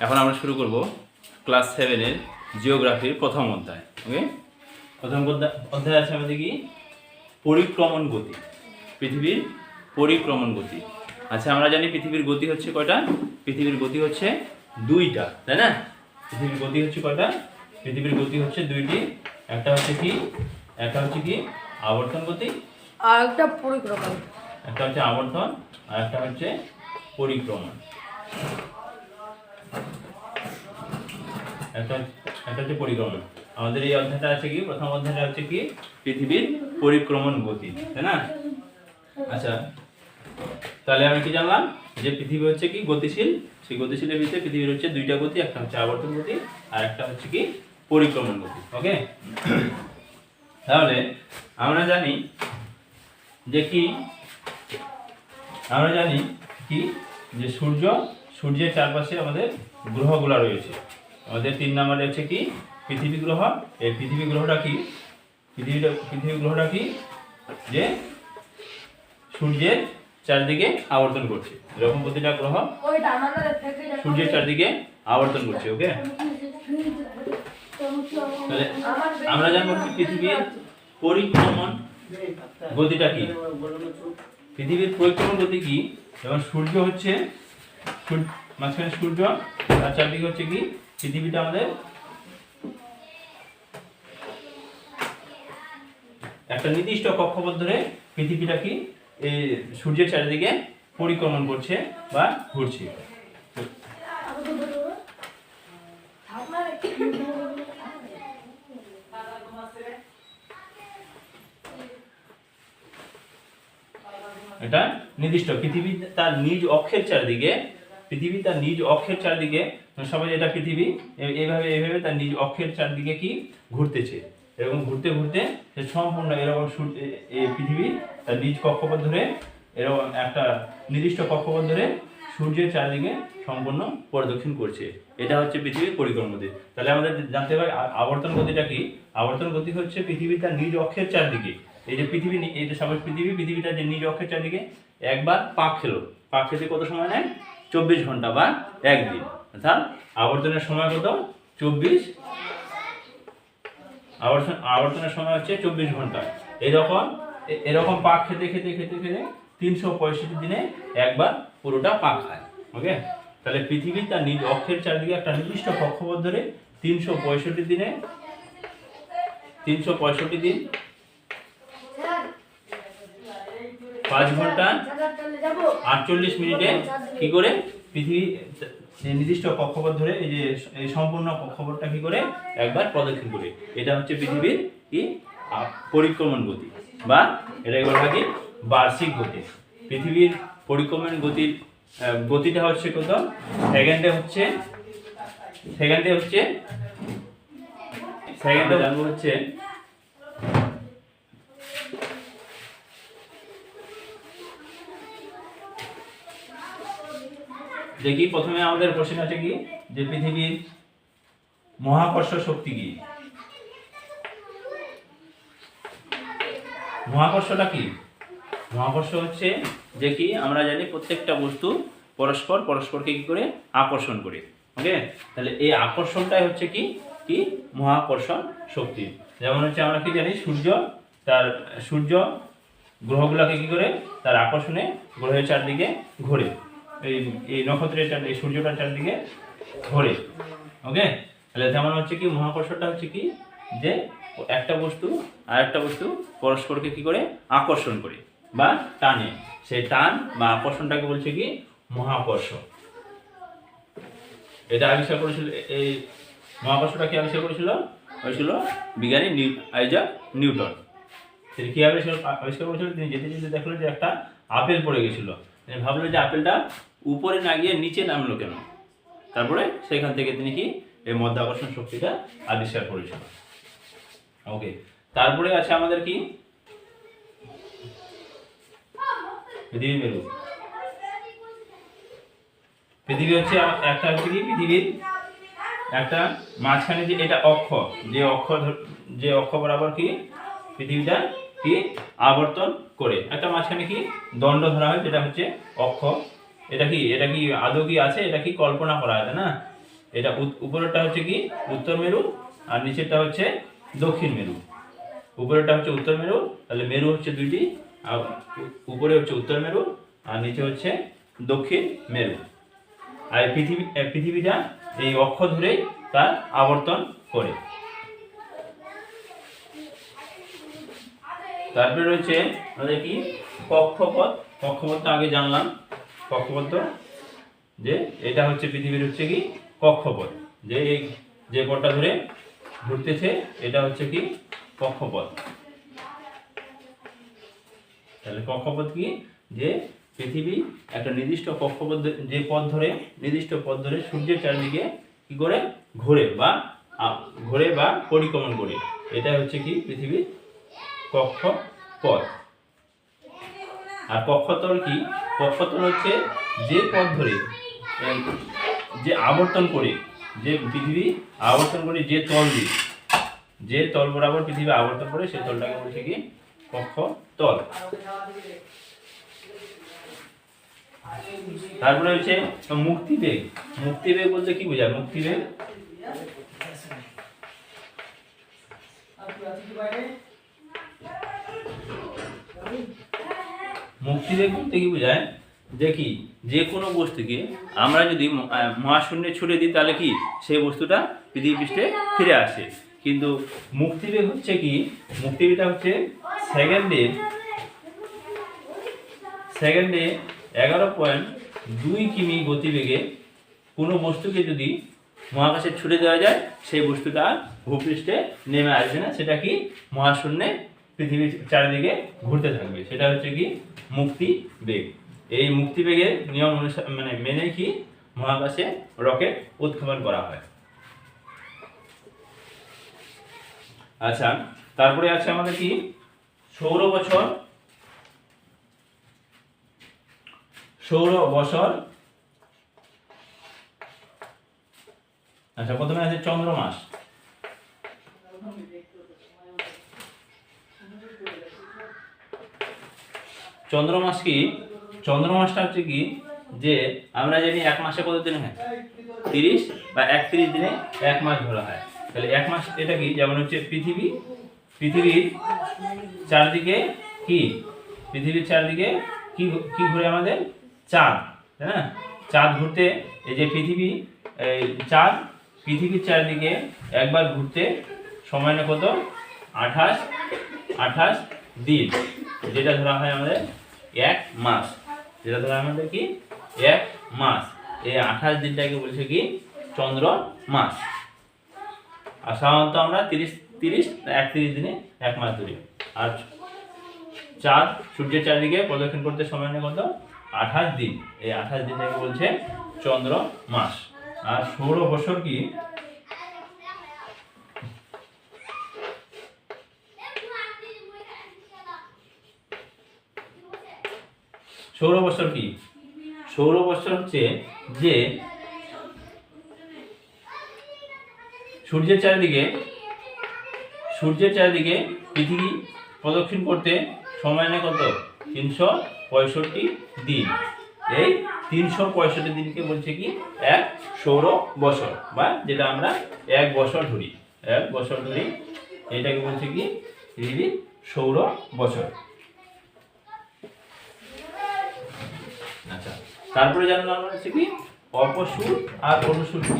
এখন আমরা শুরু করব ক্লাস সেভেনের জিওগ্রাফির প্রথম অধ্যায় ওকে প্রথম অধ্যায় আছে আমাদের কি? পরিক্রমণ গতি পৃথিবীর পরিক্রমণ গতি। আচ্ছা আমরা জানি পৃথিবীর গতি হচ্ছে কয়টা? পৃথিবীর গতি হচ্ছে দুইটা তাই না? পৃথিবীর গতি হচ্ছে কয়টা? পৃথিবীর গতি হচ্ছে দুইটি একটা হচ্ছে কি? একটা হচ্ছে কি? আবর্তন গতি। আর একটা পরিক্রমণ। একটা হচ্ছে আবর্তন আর একটা হচ্ছে পরিক্রমণ। একটা একটা হচ্ছে পরিক্রমণ আমাদের এই অধ্যায়টা আছে কি? প্রথম অধ্যায়টা হচ্ছে কি? পৃথিবীর পরিক্রমণ গতি, তাই না? আচ্ছা তাহলে আমি কি জানলাম? যে পৃথিবী হচ্ছে কি? গতিশীল। সেই গতিশীলের ভিতরে পৃথিবীর হচ্ছে দুইটা গতি, একটা হচ্ছে আবর্তন গতি, আর একটা হচ্ছে কি? পরিক্রমণ গতি, ওকে? তাহলে আমরা জানি যে কি? আমরা জানি কি? যে সূর্য, সূর্যের চারপাশে আমাদের গ্রহগুলো রয়েছে। আমাদের তিন নম্বরে হচ্ছে কি? পৃথিবী গ্রহ। এই পৃথিবী গ্রহটা কি? পৃথিবীটা পৃথিবী গ্রহটা কি? যে সূর্যের চারদিকে আবর্তন করছে। এরকম প্রতিটা গ্রহ সূর্যের চারদিকে আবর্তন করছে ওকে? তাহলে আমরা জানব কি পৃথিবীর পরিক্রমণ গতিটা কি? পৃথিবীর পরিক্রমণ গতি কি? যেমন সূর্য হচ্ছে মাঝখানে সূর্য আর চারদিকে হচ্ছে কি? পৃথিবীটা আমাদের। একটা নির্দিষ্ট কক্ষপথ ধরে পৃথিবীটা কি? সূর্যের চারিদিকে পরিক্রমণ করছে বা ঘুরছে। এটা নির্দিষ্ট পৃথিবী তার নিজ অক্ষের চারদিকে পৃথিবী তার নিজ অক্ষের চারদিকে সবাই এটা পৃথিবী এইভাবে এইভাবে তার নিজ অক্ষের চারদিকে কি ঘুরতেছে। এরকম ঘুরতে ঘুরতে সে সম্পূর্ণ এরকম এই পৃথিবী তার নিজ কক্ষপথ ধরে এরকম একটা নির্দিষ্ট কক্ষপথ ধরে সূর্যের চারদিকে সম্পূর্ণ পরিদক্ষিণ করছে। এটা হচ্ছে পৃথিবীর পরিক্রমণ গতি। তাহলে আমাদের জানতে পারি আবর্তন গতিটা কি? আবর্তন গতি হচ্ছে পৃথিবী তার নিজ অক্ষের চারদিকে। এই যে পৃথিবী এই যে সবাই পৃথিবী, পৃথিবীটা যে নিজ অক্ষের চারদিকে, একবার পাক খেলো। পাক খেতে কত সময় নেয়? চব্বিশ ঘণ্টা বা একদিন। অর্থাৎ আবর্তনের সময় কত? চব্বিশ। আবর্তন আবর্তনের সময় হচ্ছে চব্বিশ ঘণ্টা। এরকম এরকম পাক খেতে খেতে খেতে খেতে তিনশো পঁয়ষট্টি দিনে একবার পুরোটা পাক খায় ওকে? তাহলে পৃথিবী তার নিজ অক্ষের চারদিকে একটা নির্দিষ্ট কক্ষপথ ধরে তিনশো পঁয়ষট্টি দিনে তিনশো পঁয়ষট্টি দিন পাঁচ ঘণ্টা আটচল্লিশ মিনিটে কি করে পৃথিবী নির্দিষ্ট কক্ষপথ ধরে এই যে, এই সম্পূর্ণ কক্ষপথটা কি করে একবার প্রদক্ষিণ করে। এটা হচ্ছে পৃথিবীর কি? পরিক্রমণ গতি বা এটাকে বলা হয় কি? বার্ষিক গতি। পৃথিবীর পরিক্রমণ গতির গতিটা হচ্ছে কত? সেকেন্ডে হচ্ছে সেকেন্ডে হচ্ছে সেকেন্ডে হচ্ছে দেখি প্রথমে আমাদের প্রশ্ন আছে কি? যে পৃথিবীর মহাকর্ষ শক্তি কি? মহাকর্ষটা কি? মহাকর্ষ হচ্ছে যে কি? আমরা জানি প্রত্যেকটা বস্তু পরস্পর, পরস্পরকে কি করে? আকর্ষণ করে। ওকে? তাহলে এই আকর্ষণটাই হচ্ছে কি? কি? মহাকর্ষণ শক্তি। যেমন হচ্ছে আমরা কি জানি? সূর্য, তার সূর্য গ্রহগুলোকে কি করে? তার আকর্ষণে গ্রহের চারদিকে ঘোরে। এই এই নক্ষত্রের চার এই সূর্যটার চারদিকে ঘোরে। ওকে তাহলে যেমন হচ্ছে কি মহাকর্ষটা হচ্ছে কি, যে একটা বস্তু আর একটা বস্তু পরস্পরকে কি করে? আকর্ষণ করে বা টানে। সেই টান বা আকর্ষণটাকে বলছে কি? মহাকর্ষ এটা আবিষ্কার করেছিল এই মহাকর্ষটা কি আবিষ্কার করেছিল? হয়েছিল বিজ্ঞানী আইজাক নিউটন। তিনি কি আবিষ্কার আবিষ্কার করেছিল? তিনি যেতে যেতে দেখল যে একটা আপেল পড়ে গেছিল। ভাবলো যে আপেলটা উপরে না গিয়ে নিচে নামলো কেন? তারপরে সেখান থেকে তিনি কি এই মধ্যাকর্ষণ শক্তিটা আবিষ্কার করেছিল। ওকে তারপরে আছে আমাদের কি? পৃথিবী মেরু। পৃথিবী হচ্ছে একটা হচ্ছে কি পৃথিবীর? একটা মাঝখানে যে এটা অক্ষ, যে অক্ষ যে অক্ষ বরাবর কি? পৃথিবীটা কি? আবর্তন করে। একটা মাঝখানে কি? দণ্ড ধরা হয়, যেটা হচ্ছে অক্ষ। এটা কি? এটা কি আদৌ কি আছে? এটা কি কল্পনা করা হয় না? এটা উপরেরটা হচ্ছে কি? উত্তর মেরু, আর নিচেরটা হচ্ছে দক্ষিণ মেরু। উপরেরটা হচ্ছে উত্তর মেরু, তাহলে মেরু হচ্ছে দুইটি, আর উপরে হচ্ছে উত্তর মেরু, আর নিচে হচ্ছে দক্ষিণ মেরু। আর পৃথিবী পৃথিবীটা এই অক্ষ ধরেই তার আবর্তন করে। তারপরে রয়েছে আমাদের কি? কক্ষপথ। কক্ষপথটা আগে জানলাম। কক্ষপথ যে এটা হচ্ছে পৃথিবীর হচ্ছে কি? কক্ষপথ। যে এই যে পথটা ধরে ঘুরতেছে, এটা হচ্ছে কি? কক্ষপথ। তাহলে কক্ষপথ কি? যে পৃথিবী একটা নির্দিষ্ট কক্ষপথ যে পথ ধরে, নির্দিষ্ট পথ ধরে সূর্যের চারিদিকে কি করে? ঘোরে বা ঘোরে বা পরিক্রমণ করে। এটা হচ্ছে কি? পৃথিবীর কক্ষপথ আর কক্ষতল কি? কক্ষতল হচ্ছে যে পথ ধরে যে আবর্তন করে, যে পৃথিবী আবর্তন করে যে তল দিয়ে, যে তল বরাবর পৃথিবী আবর্তন করে সেই তলটাকে বলছে কি? কক্ষ তল তারপরে হচ্ছে মুক্তিবেগ। মুক্তিবেগ বলতে কি বোঝায়? মুক্তিবেগ মুক্তিবেগ বলতে কি বোঝায়। কি? যে কোনো বস্তুকে আমরা যদি মহাশূন্যে ছুড়ে দিই, তাহলে কি? সেই বস্তুটা পৃথিবী পৃষ্ঠে ফিরে আসে। কিন্তু মুক্তিবেগ হচ্ছে কি? মুক্তিবেগটা হচ্ছে সেকেন্ডে সেকেন্ডে এগারো পয়েন্ট দুই কিমি গতিবেগে কোনো বস্তুকে যদি মহাকাশে ছুড়ে দেওয়া যায়, সেই বস্তুটা ভূপৃষ্ঠে নেমে আসবে না। সেটা কি? মহাশূন্যে পৃথিবীর চারিদিকে ঘুরতে থাকবে। সেটা হচ্ছে কি? মুক্তি বেগ। এই মুক্তি বেগের নিয়ম অনুসারে মানে মেনে কি? মহাকাশে রকেট উৎক্ষেপণ করা হয়। আচ্ছা তারপরে আছে আমাদের কি? সৌর বছর সৌর বছর আচ্ছা প্রথমে আছে চন্দ্র মাস চন্দ্র মাস কি? চন্দ্র মাসটা হচ্ছে কি? যে আমরা জানি এক মাসে কত দিন হয়? তিরিশ বা একত্রিশ দিনে এক মাস ধরা হয়। তাহলে এক মাস এটা কি? যেমন হচ্ছে পৃথিবী। পৃথিবীর চারদিকে কি? পৃথিবীর চারদিকে কি কি ঘুরে আমাদের? চাঁদ না? চাঁদ ঘুরতে, এই যে পৃথিবী, এই চাঁদ পৃথিবীর চারদিকে একবার ঘুরতে সময় কত? আঠাশ আঠাশ দিন, যেটা ধরা হয় আমাদের এক মাস। যেটা ধরা আমাদের কি? এক মাস। এই আঠাশ দিনটাকে বলছে কি? চন্দ্র মাস। আর সাধারণত আমরা তিরিশ তিরিশ, একত্রিশ দিনে এক মাস ধরি। আর চাঁদ, সূর্যের চারিদিকে প্রদক্ষিণ করতে সময় নেয় কত? আঠাশ দিন। এই আঠাশ দিনটাকে বলছে চন্দ্র মাস। আর ষোলো বছর কি? সৌর কি? সৌর হচ্ছে যে সূর্যের চারিদিকে সূর্যের চারিদিকে পৃথিবী প্রদক্ষিণ করতে সময় নেয় কত? তিনশো পঁয়ষট্টি দিন। এই তিনশো পঁয়ষট্টি দিনকে বলছে কি? এক সৌর বছর বা যেটা আমরা এক বছর ধরি। এক বছর ধরি, এটাকে বলছে কি? সৌর বছর আচ্ছা তারপরে জানলাম আমরা হচ্ছে কি অপসুর আর অনুসুর কি?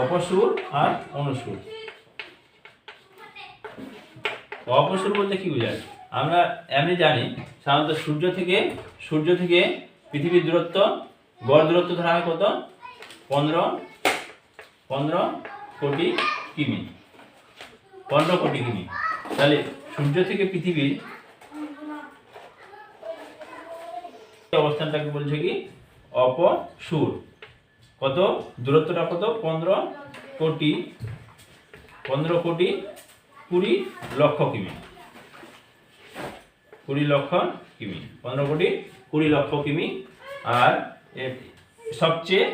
অপসুর আর অনুসুর। অপসুর বলতে কি বোঝায়? আমরা এমনি জানি, সাধারণত সূর্য থেকে সূর্য থেকে পৃথিবীর দূরত্ব, গড় দূরত্ব ধরা হয় কত? পনেরো পনেরো কোটি কিমি। পনেরো কোটি কিমি। তাহলে সূর্য থেকে পৃথিবীর অবস্থানটাকে বলছে কি? অপসুর কত? দূরত্বটা কত? পনেরো কোটি পনেরো কোটি কুড়ি লক্ষ কিমি। কুড়ি লক্ষ কিমি। পনেরো কোটি কুড়ি লক্ষ কিমি। আর সবচেয়ে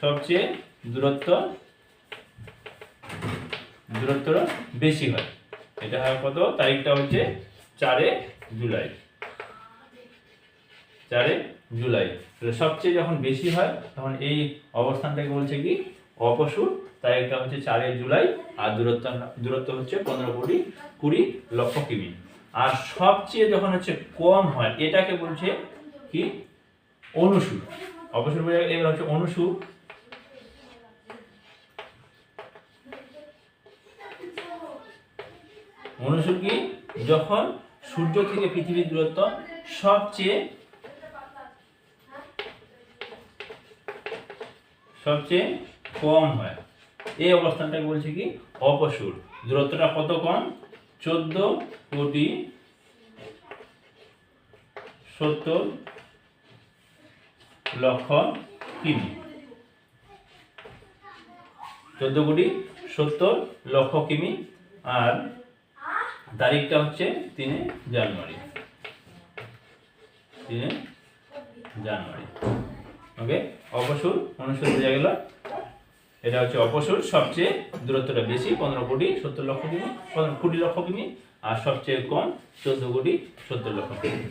সবচেয়ে দূরত্ব দূরত্ব বেশি হয়। এটা কত? তারিখটা হচ্ছে চারে জুলাই। চারে জুলাই। তাহলে সবচেয়ে যখন বেশি হয়, তখন এই অবস্থানটাকে বলছে কি? অপসুর। তাই এটা হচ্ছে চারে জুলাই, আর দূরত্ব দূরত্ব হচ্ছে পনেরো কোটি কুড়ি লক্ষ কিমি। আর সবচেয়ে যখন হচ্ছে কম হয়, এটাকে বলছে কি? অনুসুর। অপসুর এবার হচ্ছে অনুসুর। অনুসুর কি? যখন সূর্য থেকে পৃথিবীর দূরত্ব সবচেয়ে সবচেয়ে কম হয়। এই অবস্থানটাকে বলছে কি? অপসুর। দূরত্বটা কত কম? চোদ্দ কোটি সত্তর লক্ষ কিমি। চোদ্দ কোটি সত্তর লক্ষ কিমি। আর তারিখটা হচ্ছে তিনে জানুয়ারি। তিনে জানুয়ারি। ওকে অপসুর অনুসুর বোঝা গেল। এটা হচ্ছে অপসুর সবচেয়ে দূরত্বটা বেশি, পনেরো কোটি সত্তর লক্ষ কিমি, পনেরো কোটি লক্ষ কিমি, আর সবচেয়ে কম চোদ্দ কোটি সত্তর লক্ষ কিমি।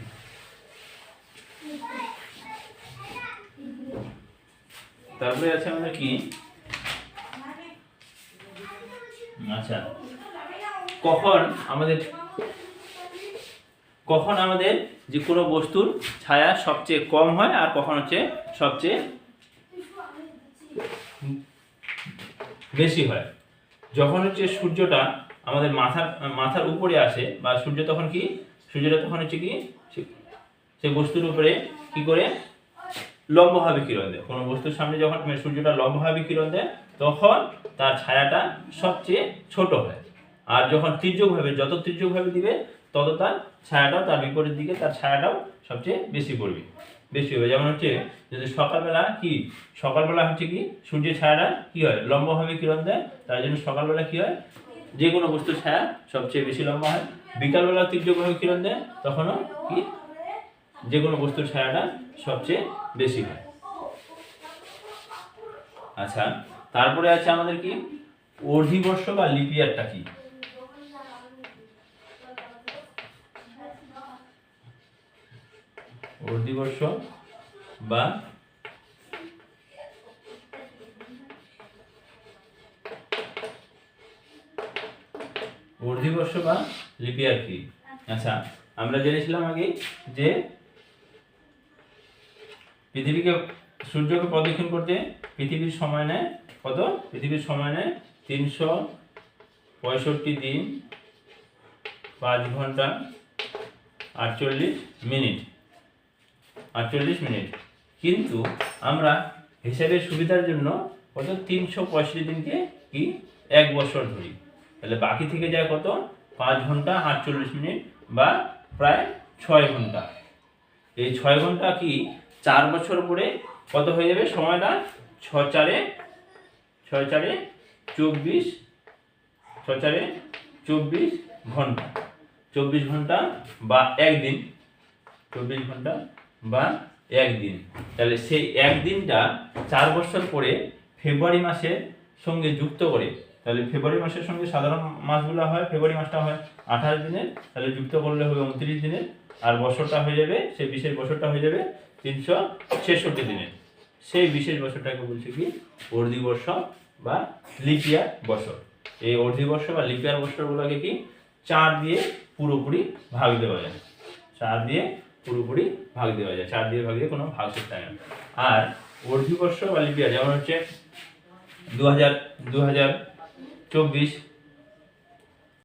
তারপরে আছে আমাদের কি? আচ্ছা কখন আমাদের কখন আমাদের যে কোনো বস্তুর ছায়া সবচেয়ে কম হয় আর কখন হচ্ছে সবচেয়ে বেশি হয়? যখন হচ্ছে সূর্যটা আমাদের মাথার মাথার উপরে আসে বা সূর্য তখন কি? সূর্যটা তখন হচ্ছে কি? সে- বস্তুর উপরে কি করে? লম্বভাবে কিরণ দেয়। কোনো বস্তুর সামনে যখন মানে সূর্যটা লম্বভাবে কিরণ দেয়, তখন তার ছায়াটা সবচেয়ে ছোট হয়। আর যখন তির্যকভাবে যত তির্যকভাবে দিবে তত তার ছায়াটাও তার বিপরীত দিকে তার ছায়াটাও সবচেয়ে বেশি পড়বে, বেশি হবে। যেমন হচ্ছে যদি সকালবেলা কি, সকালবেলা হচ্ছে কি, সূর্যের ছায়াটা কি হয়, লম্বভাবে কিরণ দেয়, তার জন্য সকালবেলা কি হয় যে কোনো বস্তুর ছায়া সবচেয়ে বেশি লম্বা হয়। বিকালবেলা তির্যকভাবে কিরণ দেয়, তখনও কি যে কোনো বস্তুর ছায়াটা সবচেয়ে বেশি হয়। আচ্ছা তারপরে আছে আমাদের কি অধিবর্ষ বা লিপিয়ারটা কি? অধিবর্ষ বা অর্ধিবর্ষ বা লিপিয়ার কি। আচ্ছা আমরা জেনেছিলাম আগে যে পৃথিবীকে সূর্যকে প্রদক্ষিণ করতে পৃথিবীর সময় নেয় কত? পৃথিবীর সময় নেয় তিনশো পঁয়ষট্টি দিন পাঁচ ঘণ্টা আটচল্লিশ মিনিট। আটচল্লিশ মিনিট। কিন্তু আমরা হিসাবের সুবিধার জন্য কত? তিনশো পঁয়ষট্টি দিনকে কি? এক বছর ধরি। তাহলে বাকি থেকে যায় কত? পাঁচ ঘণ্টা আটচল্লিশ মিনিট বা প্রায় ছয় ঘণ্টা। এই ছয় ঘণ্টা কি? চার বছর পরে কত হয়ে যাবে? সময়টা ছ চারে, ছয় চারে চব্বিশ ছ চারে চব্বিশ ঘণ্টা। চব্বিশ ঘণ্টা বা একদিন। চব্বিশ ঘণ্টা বা একদিন। তাহলে সেই একদিনটা চার বছর পরে ফেব্রুয়ারি মাসের সঙ্গে যুক্ত করে, তাহলে ফেব্রুয়ারি মাসের সঙ্গে সাধারণ মাসগুলো হয়, ফেব্রুয়ারি মাসটা হয় আঠাশ দিনের, তাহলে যুক্ত করলে হবে উনত্রিশ দিনের, আর বছরটা হয়ে যাবে, সেই বিশেষ বছরটা হয়ে যাবে তিনশো ছেষট্টি দিনের। সেই বিশেষ বছরটাকে বলছে কি? অর্ধিবর্ষ বা লিপিয়ার বছর। এই অর্ধিবর্ষ বা লিপিয়ার বছরগুলোকে কি? চার দিয়ে পুরোপুরি ভাগ দেওয়া যায়। চার দিয়ে পুরোপুরি ভাগ দেওয়া যায়, চার দিয়ে ভাগ দিয়ে কোনো ভাগ থাকে না। আর অর্ধিবর্ষ বা লিপিয়া যেমন হচ্ছে দু হাজার দু হাজার চব্বিশ